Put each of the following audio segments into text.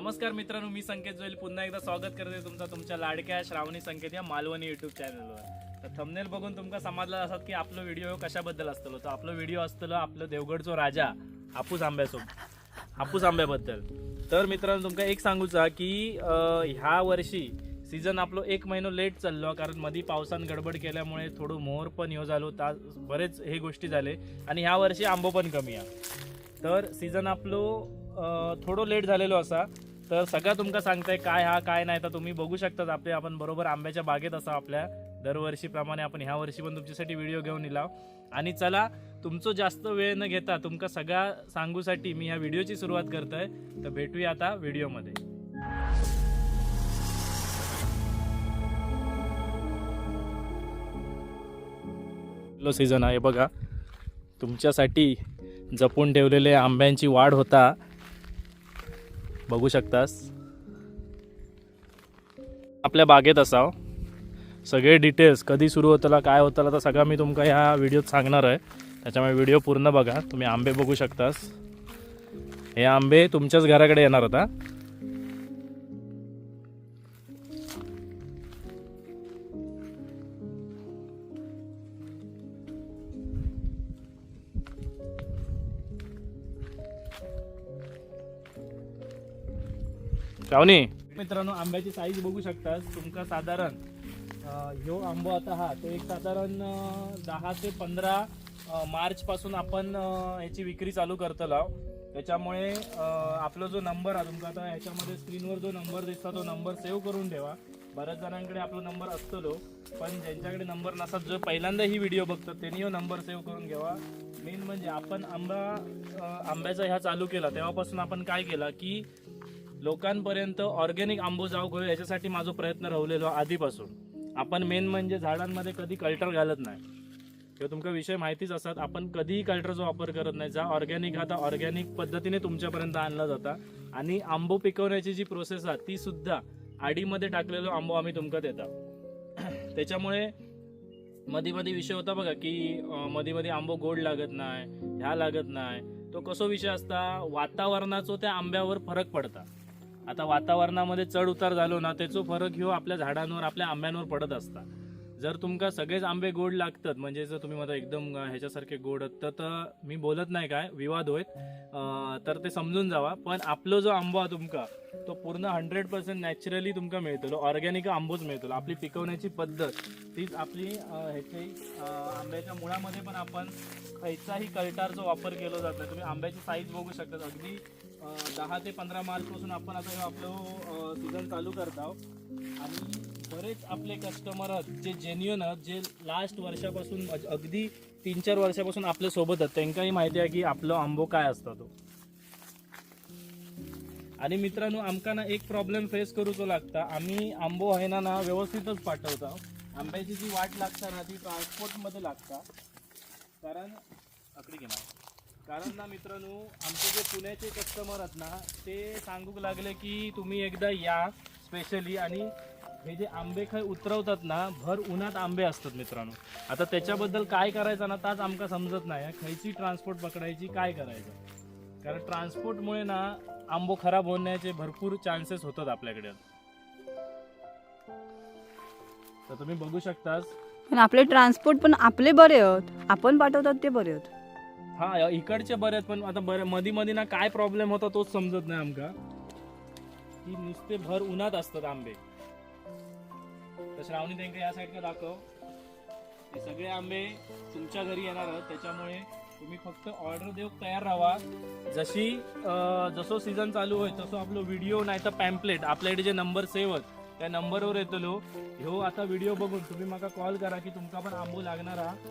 नमस्कार मित्रांनो मी संकेत जोईल. पुन्हा एकदा स्वागत करते तुमचा तुमच्या लाडक्या श्रावणी संकेत या मालवणी युट्यूब चॅनलवर तर थंबनेल बघून तुमका समजलं असतात की आपलो व्हिडिओ कशाबद्दल असतो तर आपलो व्हिडिओ असतो आपलं देवगडचो राजा हापूस आंब्याचो. हापूस आंब्याबद्दल. तर मित्रांनो तुमका एक सांगूचा की ह्या वर्षी सीझन आपलो एक महिनो लेट चाललो कारण मधी पावसान गडबड केल्यामुळे थोडं मोहर पण ह्यो झालो. ता बरेच हे गोष्टी झाले. आणि ह्या वर्षी आंबो पण कमी आहे. तर सीझन आपलो थोडो थोडं लेट झालेलो असा. तर सगळं तुमका सांगताय काय हा काय नाही तर तुम्ही बघू शकतात आपले आपण बरोबर आंब्याच्या बागेत असा आपल्या दरवर्षीप्रमाणे आपण ह्या वर्षी पण तुमच्यासाठी व्हिडिओ घेऊन इलाव. आणि चला तुमचं जास्त वेळ न घेता तुमका सगळा सांगूसाठी मी ह्या व्हिडिओची सुरुवात करतोय. तर भेटूया आता व्हिडिओमध्ये. लो सीझन आहे बघा. तुमच्यासाठी जपून ठेवलेले आंब्यांची वाढ होता. बघू शकतास. आपल्या बागेत असाव. सगळे डिटेल्स कधी सुरू होतला काय होतला तर सगळं मी तुमका ह्या व्हिडिओत सांगणार आहे. त्याच्यामुळे व्हिडिओ पूर्ण बघा. तुम्ही आंबे बघू शकतास. हे आंबे तुमच्याच घराकडे येणार होता श्रावणी मित्रांनो आंब्याची साईज बघू शकता तुमका साधारण ह्यो आंबो आता हा तो एक साधारण दहा ते पंधरा मार्च पासून आपण ह्याची विक्री चालू करतलो त्याच्यामुळे आपला जो नंबर आहे तुमका आता ह्याच्यामध्ये स्क्रीनवर जो नंबर दिसता तो नंबर सेव्ह करून ठेवा. बऱ्याच जणांकडे आपला नंबर असतलो पण ज्यांच्याकडे नंबर नसतात जो पहिल्यांदा ही व्हिडिओ बघतात त्यांनी हो नंबर सेव्ह करून घ्यावा मेन म्हणजे आपण आंबा आंब्याचा ह्या चालू केला तेव्हापासून आपण काय केला की लोकांपर्यंत ऑर्गेनिक आंबो जाऊ घेऊ याच्यासाठी माझा प्रयत्न राहिलेलो आधीपासून. आपण मेन म्हणजे झाडांमध्ये कधी कल्टर घालत नाही. किंवा तुमका विषय माहितीच असतात आपण कधीही कल्टरचा वापर करत नाही. जा ऑर्गॅनिक आता ऑर्गॅनिक पद्धतीने तुमच्यापर्यंत आणला जाता. आणि आंबो पिकवण्याची जी प्रोसेस आहे ती सुद्धा आडीमध्ये टाकलेलो आंबो आम्ही तुमका देता. त्याच्यामुळे मध्ये मध्ये विषय होता बघा की अं, मध्ये मध्ये आंबो गोड लागत नाही ह्या लागत नाही. तो कसो विषय असता वातावरणाचो त्या आंब्यावर फरक पडता. आता वातावरणामध्ये चढ उतार झालो ना त्याचो फरक ह्यो आपल्या झाडांवर आपल्या आंब्यांवर पडत असता. जर तुमका सगळेच आंबे गोड लागतात म्हणजे जर तुम्ही मला एकदम ह्याच्यासारखे गोड तर तर मी बोलत नाही काय विवाद होईल तर ते समजून जावा. पण आपलो जो आंबो आहे तुमका तो पूर्ण हंड्रेड पर्सेंट नॅचरली तुमका मिळतलो ऑर्गॅनिक आंबोच मिळतलो. आपली पिकवण्याची पद्धत तीच आपली ह्याची आंब्याच्या मुळामध्ये पण आपण खयचाही कल्टारचा वापर केला जातो तुम्ही आंब्याची साईज बघू शकता अगदी दहा ते पंधरा मार्च पासून आपण आता आपलं सीझन चालू करतो आणि बरेच आपले कस्टमर आहेत जे जेन्युअन आहेत जे लास्ट वर्षापासून अगदी तीन चार वर्षापासून आपल्यासोबत आहेत. त्यांनाही माहिती आहे की आपलं आंबो काय असता तो. आणि मित्रांनो आमका ना एक प्रॉब्लेम फेस करूचो लागता. आम्ही आंबो आहे ना ना व्यवस्थितच पाठवतो. आंब्याची जी वाट लागता ना ती ट्रान्सपोर्टमध्ये लागता. कारण आकडे घेणार कारण ना मित्रांनो आमचे जे पुण्याचे कस्टमर आहेत ना ते सांगूक लागले की तुम्ही एकदा या स्पेशली आणि हे जे आंबे खय उतरवतात ना भर उन्हात आंबे असतात मित्रांनो. आता त्याच्याबद्दल काय करायचं ना ताच आमका समजत नाही. खयची ट्रान्सपोर्ट पकडायची काय करायचं? कारण ट्रान्सपोर्टमुळे ना आंबो खराब होण्याचे भरपूर चान्सेस होतात आपल्याकडे. तर तुम्ही बघू शकताच पण आपले ट्रान्सपोर्ट पण आपले बरे आहेत. आपण पाठवतात ते बरे आहेत. हा इकडचे बरेच आहेत पण आता बरे मधी मधी ना काय प्रॉब्लेम होता तोच समजत नाही आमका. की नुसते भर उन्हात असतात आंबे. तर श्रावणी त्यांना या साईडला दाखव. हे सगळे आंबे तुमच्या घरी येणार आहेत त्याच्यामुळे तुम्ही फक्त ऑर्डर देऊ तयार राहा. जशी जसो सीझन चालू होईल तसो आपलो व्हिडिओ नाही तर पॅम्पलेट आपल्याकडे जे नंबर सेव्ह आहेत त्या नंबरवर येतलो. ह्यो आता व्हिडिओ बघून तुम्ही मला कॉल करा की तुमका पण आंबू लागणार आहात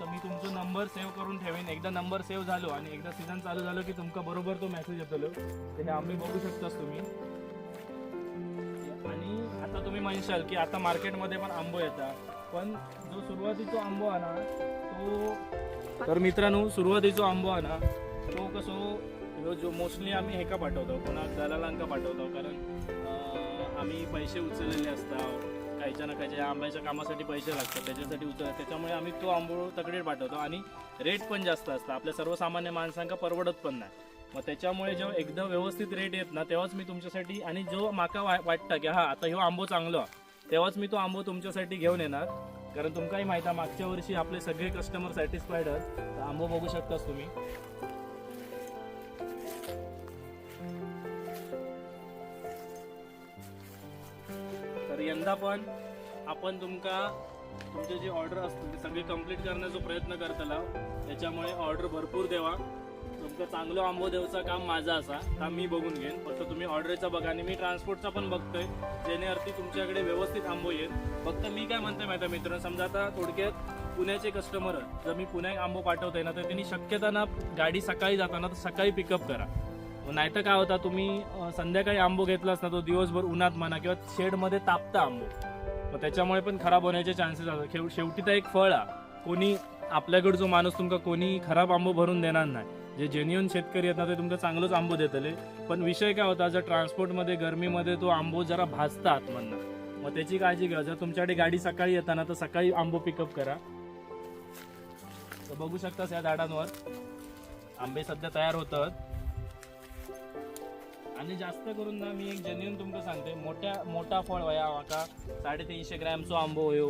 तर मी तुमचा नंबर सेव्ह करून ठेवेन. एकदा नंबर सेव्ह झालो आणि एकदा सीझन चालू झालो की तुमका बरोबर तो मेसेज येतलो तर हे आम्ही बघू शकतास तुम्ही. आणि आता तुम्ही म्हणशाल की आता मार्केटमध्ये पण आंबो येतात. पण जो सुरुवातीचा आंबो आहे ना तो तर मित्रांनो सुरुवातीचो आंबो आहे ना तो कसो हो, ह्यो जो मोस्टली आम्ही हेका पाठवतो? कोणाक दलालांका पाठवतो? कारण आम्ही पैसे उचललेले असतात. खायच्या ना खायच्या आंब्याच्या कामासाठी पैसे लागतात. त्याच्यासाठी उचल त्याच्यामुळे आम्ही तो आंबो तकडे पाठवतो आणि रेट पण जास्त असतं. आपल्या सर्वसामान्य माणसांका परवडत पण नाही. मग त्याच्यामुळे जेव्हा एकदम व्यवस्थित रेट येत ना तेव्हाच मी तुमच्यासाठी आणि जो माका वा- वाटतं की हा आता ह्यो आंबो चांगलो तेव्हाच मी तो आंबो तुमच्यासाठी घेऊन येणार. कारण तुमकाही माहिती आहे मागच्या वर्षी आपले सगळे कस्टमर सॅटिस्फाईड आहेत. तर आंबो बघू शकतास तुम्ही. यंदा पण आपण तुमका तुमचे जे ऑर्डर असतील ते सगळे कंप्लीट करण्याचा प्रयत्न करतला. त्याच्यामुळे ऑर्डर भरपूर देवा. तुमका चांगलं आंबो देवचं काम माझा असा. काम मी बघून घेईन. फक्त तुम्ही ऑर्डरचा बघा आणि मी ट्रान्सपोर्टचा पण बघतोय. जेणेअर्थी तुमच्याकडे व्यवस्थित आंबो येईल. फक्त मी काय म्हणतोय माहिती मित्र समजा आता थोडक्यात पुण्याचे कस्टमर जर मी पुण्यात आंबो पाठवतोय ना तर त्यांनी शक्यता ना गाडी सकाळी जाताना तर सकाळी पिकअप करा. नाहीतर काय होता तुम्ही संध्याकाळी आंबो घेतलास ना तो दिवसभर उन्हात म्हणा किंवा शेडमध्ये तापता आंबो. मग त्याच्यामुळे पण खराब होण्याचे चान्सेस असतात. शेवटी तर एक फळ आहे. कोणी आपल्याकडे जो माणूस तुमका कोणी खराब आंबो भरून देणार नाही. जे जेन्युअन शेतकरी आहेत ना ते तुमचं चांगलंच आंबो देतले. पण विषय काय होता जर ट्रान्सपोर्टमध्ये गरमीमध्ये तो आंबो जरा भाजता आतमधनं मग त्याची काळजी घ्या. जर तुमच्याकडे गाडी सकाळी येताना तर सकाळी आंबो पिकअप करा. तर बघू शकतास या झाडांवर. आंबे सध्या तयार होतात. आणि जास्त करून ना मी एक जेन्युन तुमका सांगते. मोठ्या मोठा फळ वया माका साडेतीनशे ग्रॅमचो आंबो होयो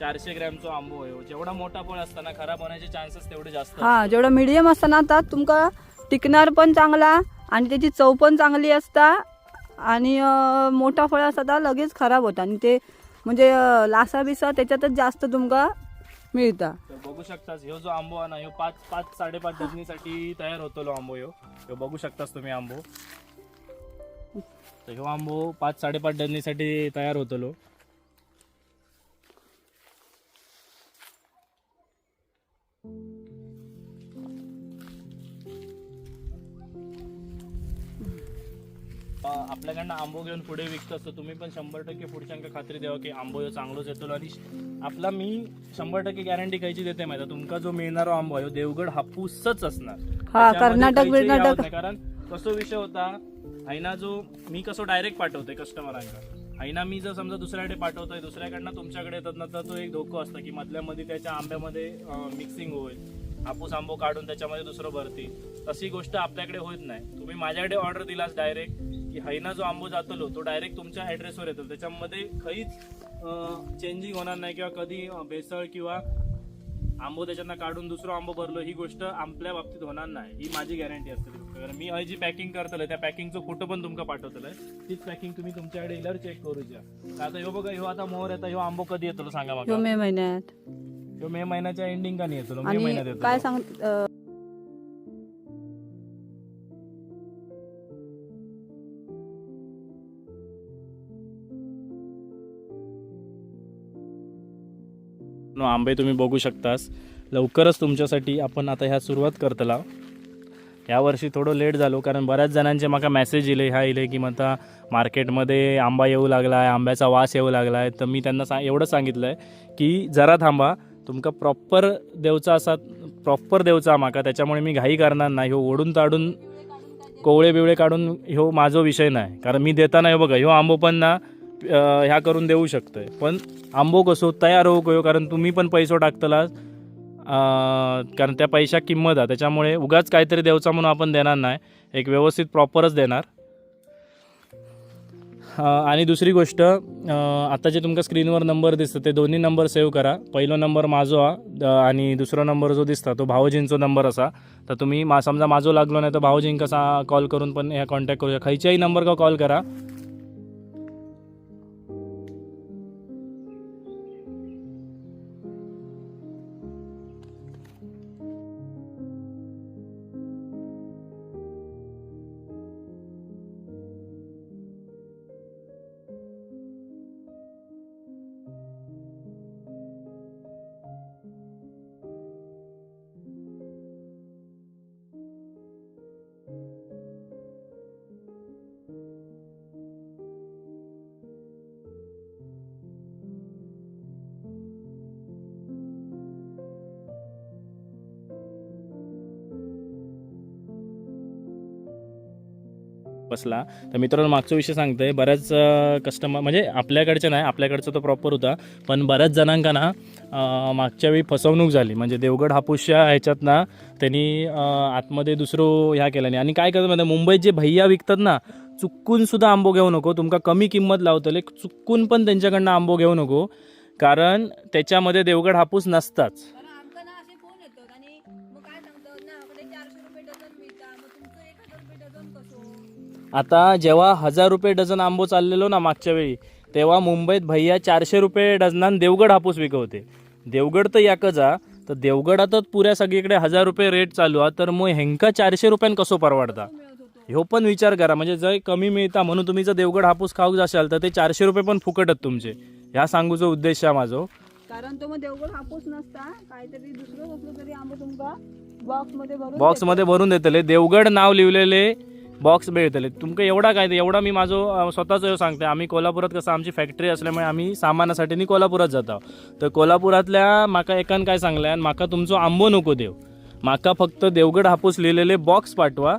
चारशे ग्रॅमचो आंबो होयो. जेवढा मोठा फळ असताना खराब होण्याचे चान्सेस तेवढे जास्त हा जेवढा मिडियम असता ना तर तुमका टिकणार पण चांगला आणि त्याची चव पण चांगली असता आणि मोठा फळ असता तर लगेच खराब होता. आणि ते म्हणजे लासा बिसा त्याच्यातच जास्त तुमका मिळता. तर बघू शकतास ह्यो जो आंबो आहे ना ह्यो पाच पाच साडेपाच डझनीसाठी तयार होतो आंबो ह्यो बघू शकतास तुम्ही आंबो. तर ह्यो आंबो पाच साडेपाच डझनीसाठी तयार होतलो. आपल्याकडनं आंबो घेऊन पुढे विकत असतो. तुम्ही पण शंभर टक्के पुढच्यांका खात्री द्यावा की आंबो ह्यो चांगलोच येतो आणि आपला मी शंभर टक्के गॅरंटी कायची देते माहिती तुमका जो मिळणारा आंबो आहे देवगड हापूसच असणार. हा कर्नाटक. कारण कसो विषय होता ऐना जो मी कसो डायरेक्ट पाठवतोय कस्टमरांना आईना मी जर समजा दुसऱ्याकडे पाठवतोय दुसऱ्याकडनं तुमच्याकडे येतात ना तर तो एक धोको असतो की मधल्यामध्ये त्याच्या आंब्यामध्ये मिक्सिंग होईल. हापूस आंबो काढून त्याच्यामध्ये दुसरं भरतील. तशी गोष्ट आपल्याकडे होत नाही. तुम्ही माझ्याकडे ऑर्डर दिलास डायरेक्ट की हैना जो आंबो जातलो तो डायरेक्ट तुमच्या ॲड्रेसवर येतो. त्याच्यामध्ये काहीच चेंजिंग होणार नाही किंवा कधी बेसळ भेसळ किंवा आंबो त्याच्यानं काढून दुसरं आंबो भरलो ही गोष्ट आपल्या बाबतीत होणार नाही. ही माझी गॅरंटी असते कारण मी जी पॅकिंग करतलं त्या पॅकिंगचा फोटो पण तुमका पाठवतलं तीच पॅकिंग तुम्ही तुमच्याकडे येल्यावर चेक करूच्या. आता ह्यो बघा ह्यो आता मोहर येता ह्यो आंबो कधी येतो सांगा ह्यो मे महिन्यात. ह्यो मे महिन्याच्या एंडिंग का नाही येतो मे महिन्यात येतो काय सांग आंबे तुम्ही बघू शकतास. लवकरच तुमच्यासाठी आपण आता ह्या सुरुवात करतला. यावर्षी थोडं लेट झालो कारण बऱ्याच जणांचे म्हाका मेसेज इले ह्या इले की म्हणता मार्केटमध्ये आंबा येऊ लागला आहे आंब्याचा वास येऊ लागला आहे तर मी त्यांना सा एवढं सांगितलं आहे की जरा थांबा तुमका प्रॉपर देवचा असा प्रॉपर देवचा माका त्याच्यामुळे मी घाई करणार नाही. ह्यो ओढून ताडून कोवळे बिवळे काढून ह्यो माझो विषय नाही. कारण मी देताना ह्यो बघा ह्यो आंबो पण ना ह्या करून देऊ शकतोय. पण आंबो कसो तयार होऊ गयो कारण तुम्ही पण पैसो टाकतला कारण त्या पैशा किंमत आहे. त्याच्यामुळे उगाच काहीतरी देवचा म्हणून आपण देणार नाही. एक व्यवस्थित प्रॉपरच देणार. आणि दुसरी गोष्ट आता जे तुमका स्क्रीनवर नंबर दिसतं ते दोन्ही नंबर सेव्ह करा. पहिलो नंबर माझो हा आणि दुसरा नंबर जो दिसता तो भावजींचो नंबर असा. तर तुम्ही मा समजा माझो लागलो नाही तर भावजींक कसा कॉल करून पण ह्या कॉन्टॅक्ट करू शकता खयच्याही नंबर का कॉल करा. बसला. तर मित्रांनो मागचा विषय सांगतोय बऱ्याच कस्टमर म्हणजे आपल्याकडचे नाही आपल्याकडचं तो प्रॉपर होता पण बऱ्याच जणांका ना मागच्या वेळी फसवणूक झाली. म्हणजे देवगड हापूसच्या ह्याच्यात ना त्यांनी आतमध्ये दुसरं ह्या केलं नाही. आणि काय करतात म्हणजे मुंबईत जे भैया विकतात ना चुकून सुद्धा आंबो घेऊ नको. तुमका कमी किंमत लावतले चुकून पण त्यांच्याकडनं आंबो घेऊ नको. कारण त्याच्यामध्ये देवगड हापूस नसताच. आता जेव्हा हजार रुपये डझन आंबो चाललेलो ना मागच्या वेळी तेव्हा मुंबईत भैया चारशे रुपये डझनान देवगड हापूस विकवते. देवगड तर याकच हा. तर देवगडातच पुऱ्या सगळीकडे हजार रुपये रेट चालू हा. तर मग हेंका चारशे रुपयान कसो परवडता? ह्यो पण विचार करा. म्हणजे जर कमी मिळता म्हणून तुम्ही जर देवगड हापूस खाऊक जाशाल तर ते चारशे रुपये पण फुकटच तुमचे. ह्या सांगूचा उद्देश आहे माझो. कारण तो मग देवगड हापूस नसता. काहीतरी दुसरं कसलं तरी आंबो तुमका बॉक्समध्ये भरून बॉक्समध्ये भरून देतले. देवगड नाव लिहिलेले बॉक्स मेळटले तुमकां एवढा काय एवढा मी माझो स्वतःचो स्वतःच सांगते आम्ही कोल्हापुरात कसं आमची फॅक्टरी असल्यामुळे आम्ही सामानासाठी नी कोल्हापुरात जाता. तर कोल्हापुरातल्या माका एकान काय सांगल्यान माका तुमचो आंबो नको देव. माका फक्त देवगड हापूस लिहिलेले बॉक्स पाठवा.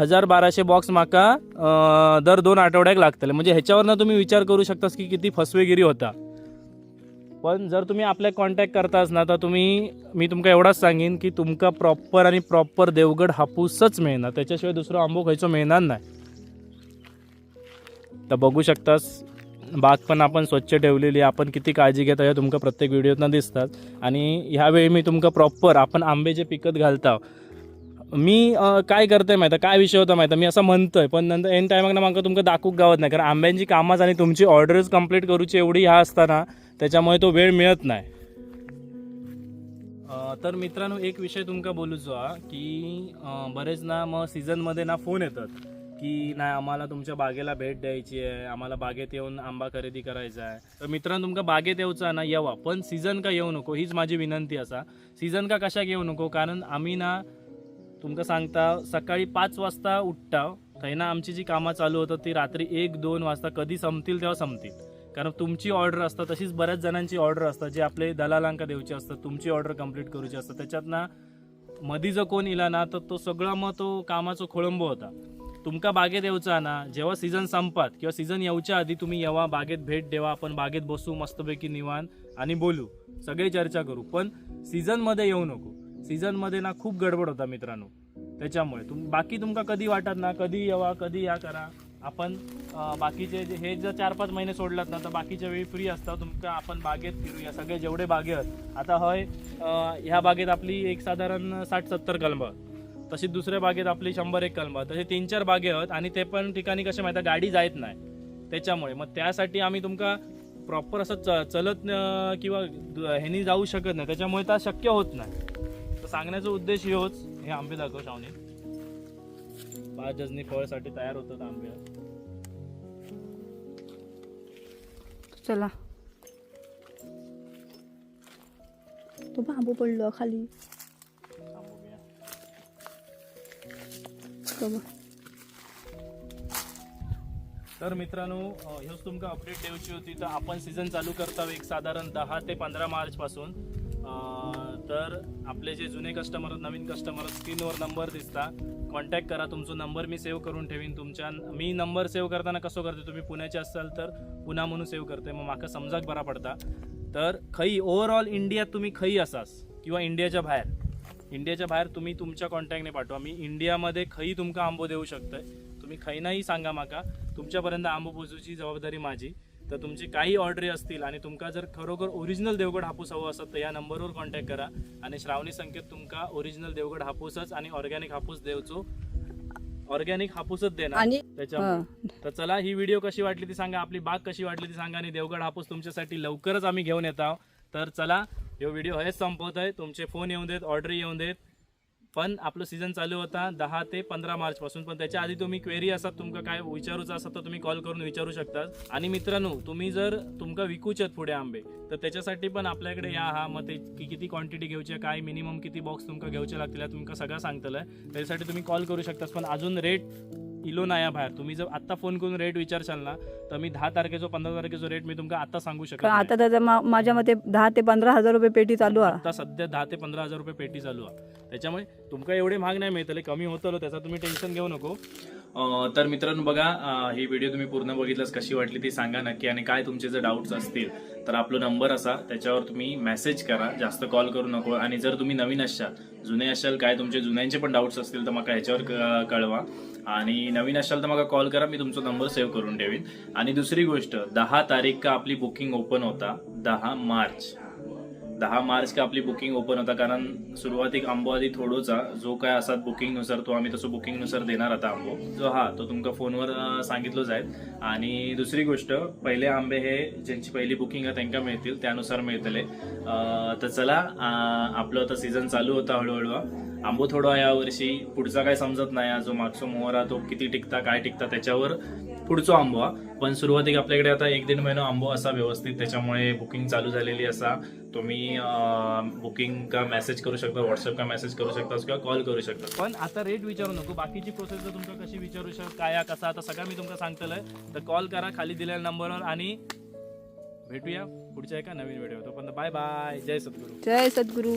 हजार बाराशे बॉक्स माका दर दोन आठवड्याक लागतले. म्हणजे ह्याच्यावरनं तुम्ही विचार करू शकतास की किती फसवेगिरी होता. पण जर तुम्ही आपल्या कॉन्टॅक्ट करतास ना तर तुम्ही मी तुमका एवढाच सांगेन की तुमका प्रॉपर आणि प्रॉपर देवगड हापूसच मिळणार. त्याच्याशिवाय दुसरं आंबो खयचो मिळणार नाही. तर बघू शकतास बाग पण आपण स्वच्छ ठेवलेली आपण किती काळजी घेता हे तुमका प्रत्येक व्हिडिओतनं दिसतात. आणि ह्यावेळी मी तुमका प्रॉपर आपण आंबे जे पिकत घालता मी काय करतोय माहिती आहे, काय विषय होता माहिती मी असं म्हणतोय पण नंतर एन टायमाक ना म्हाका तुमका दाखवूक गावत नाही कारण आंब्यांची कामाच आणि तुमची ऑर्डरच कंप्लीट करूची एवढी ह्या असताना त्याच्यामुळे तो वेळ मिळत नाही. तर मित्रांनो एक विषय तुमका बोलूचो हा की बरेच ना मग सीझनमध्ये ना फोन येतात की नाही आम्हाला तुमच्या बागेला भेट द्यायची आहे आम्हाला बागेत येऊन आंबा खरेदी करायचा आहे. तर मित्रांनो तुमका बागेत येऊचा ना येवा पण सीझन का येऊ नको हीच माझी विनंती असा. सीझन का कशाक येऊ नको कारण आम्ही ना तुमका सांगता सकाळी पाच वाजता उठता थंय ना आमची जी कामं चालू होतात ती रात्री एक दोन वाजता कधी संपतील तेव्हा संपतील. कारण तुमची ऑर्डर असतात तशीच बऱ्याच जणांची ऑर्डर असतात जे आपले दलालांका देऊचे असतात तुमची ऑर्डर कंप्लीट करूची असतात. त्याच्यात ना मधी जर कोण इला ना तर तो सगळा मग तो कामाचो खोळंबो होता. तुमका बागेत येऊचा ना जेव्हा सीझन संपात किंवा सीझन येऊच्या आधी तुम्ही येवा बागेत भेट देवा आपण बागेत बसू मस्तपैकी निवान आणि बोलू. सगळे चर्चा करू. पण सीझनमध्ये येऊ नको. सीझनमध्ये ना खूप गडबड होता मित्रांनो. त्याच्यामुळे तुम बाकी तुमका कधी वाटत ना कधी येवा कधी या करा. आपण बाकीचे जे हे जर चार पाच महिने सोडलात ना तर बाकीच्या वेळी फ्री असतात. तुमका आपण बागेत फिरूया. सगळे जेवढे बागे आहेत. आता हय ह्या बागेत आपली एक साधारण साठ सत्तर कलम. तशी तशीच दुसऱ्या बागेत आपली शंभर एक कलम. तसे तीन चार बागे आहेत आणि ते पण ठिकाणी कसे माहिती आहे, गाडी जायत नाही. त्याच्यामुळे मग त्यासाठी आम्ही तुमका प्रॉपर असं च चलत किंवा ह्यानी जाऊ शकत नाही. त्याच्यामुळे त्या शक्य होत नाही. तर सांगण्याचा उद्देश होच हे आंबे दाखव शावणी पाच डझनी फळसाठी तयार होतात आंबे चला. तो बांबू पडलो खाली. तर मित्रांनो अं, ह्योच तुमका अपडेट द्यायची होती. तर आपण सीझन चालू करता एक साधारण दहा ते पंधरा मार्च पासून तर आपले जे जुने कस्टमर नवीन कस्टमर स्क्रीनवर नंबर दिसता. कॉन्टॅक्ट करा तुमचा. नंबर मी सेव्ह करून ठेवीन तुमच्या. मी नंबर सेव्ह करताना कसं करते तुम्ही पुण्याचे असाल तर पुन्हा म्हणून सेव्ह करते मग माका समजाक बरा पडता. तर खई ओव्हरऑल इंडियात तुम्ही खई असास किंवा इंडियाच्या बाहेर. इंडियाच्या बाहेर तुम्ही तुमच्या कॉन्टॅक्टने पाठवा. मी इंडियामध्ये खई तुमका आंबो देऊ शकतोय. तुम्ही खैनाही सांगा माका. तुमच्यापर्यंत आंबो पोचूची जबाबदारी माझी. तर तुमची काही ऑर्डरी असतील आणि तुमका जर खरोखर ओरिजिनल देवगड हापूस हवं असत तर या नंबरवर कॉन्टॅक्ट करा. आणि श्रावणी संकेत तुमका ओरिजिनल देवगड हापूसच आणि ऑर्गॅनिक हापूस देवचो. ऑर्गॅनिक हापूसच देणार. आणि त्याच्यामुळे. तर चला ही व्हिडिओ कशी वाटली ती सांगा आपली बाग कशी वाटली ती सांगा आणि देवगड हापूस तुमच्यासाठी लवकरच आम्ही घेऊन येत आहोत. तर चला हे व्हिडिओ हेच संपवत आहे तुमचे फोन येऊन देत ऑर्डर येऊन देत. पण आपलं सीझन चालू होता दहा ते पंधरा मार्च पासून. पण त्याच्या आधी तुम्ही क्वेरी असतात तुमका काय विचारूचं असतात तर तुम्ही कॉल करून विचारू शकता आणि मित्रांनो तुम्ही जर तुमका विकूचे आहेत पुढे आंबे तर त्याच्यासाठी पण आपल्याकडे या हा मग ते कि- किती क्वांटिटी घेऊची काय मिनिमम किती बॉक्स तुमका घेऊचे लागतील तुमका सगळं सांगतलंय त्याच्यासाठी तुम्ही कॉल करू शकता पण अजून रेट इलो नाही बाहेर. तुम्ही जर आता फोन करून रेट विचारशाल ना तर मी दहा तारखेचो पंधरा तारखेचो रेट मी तुमका आता सांगू शकत. आता माझ्या मते दहा ते पंधरा हजार रुपये पेटी चालू आहे. आता सध्या दहा ते पंधरा हजार रुपये पेटी चालू आहे. त्याच्यामुळे तुमका एवढे महाग नाही मिळतले कमी होतलो त्याचा तुम्ही टेन्शन घेऊ नको. तर मित्रांनो बघा ही व्हिडिओ तुम्ही पूर्ण बघितलास कशी वाटली ती सांगा नक्की. आणि काय तुमचे जर डाऊट्स असतील तर आपला नंबर असा त्याच्यावर तुम्ही मेसेज करा जास्त कॉल करू नको. आणि जर तुम्ही नवीन असाल जुने असाल काय तुमचे जुन्यांचे पण डाऊट्स असतील तर मला ह्याच्यावर कळवा. आणि नवीन असाल तर मला कॉल करा मी तुमचा नंबर सेव्ह करून ठेवीन. आणि दुसरी गोष्ट दहा तारीख का आपली बुकिंग ओपन होता? दहा मार्च. दहा मार्च का आपली बुकिंग ओपन होता कारण सुरुवातीक आंबो आधी थोडोचा जो काय असा बुकिंगनुसार तो आम्ही तसं बुकिंगनुसार देणार आता आंबो. जो हा तो तुमका फोनवर सांगितलो जाईल आणि दुसरी गोष्ट पहिले आंबे हे ज्यांची पहिली बुकिंग आहे त्यांना मिळतील त्यानुसार मिळतले. तर चला आपलं आता सीझन चालू होता हळूहळू. आंबो थोडा या वर्षी पुढचा काय समजत नाही जो मागचो मोहरा तो किती टिकता काय टिकता त्याच्यावर पुढचो आंबो हा. पण सुरुवातीक आपल्याकडे आता एक दीड महिना आंबो असा व्यवस्थित त्याच्यामुळे बुकिंग चालू झालेली असा. तुम्ही बुकिंग का मेसेज करू शकता व्हॉट्सअप का मेसेज करू शकता किंवा कॉल करू शकता. पण आता रेट विचारू नको. बाकीची प्रोसेस जर तुमका कशी विचारू शकता काय कसा आता सगळं मी तुमका सांगतलंय तर कॉल करा खाली दिलेल्या नंबरवर आणि भेटूया पुढच्या एका नवीन व्हिडिओ तोपर्यंत. बाय बाय जय सद्गुरू. जय सद्गुरू.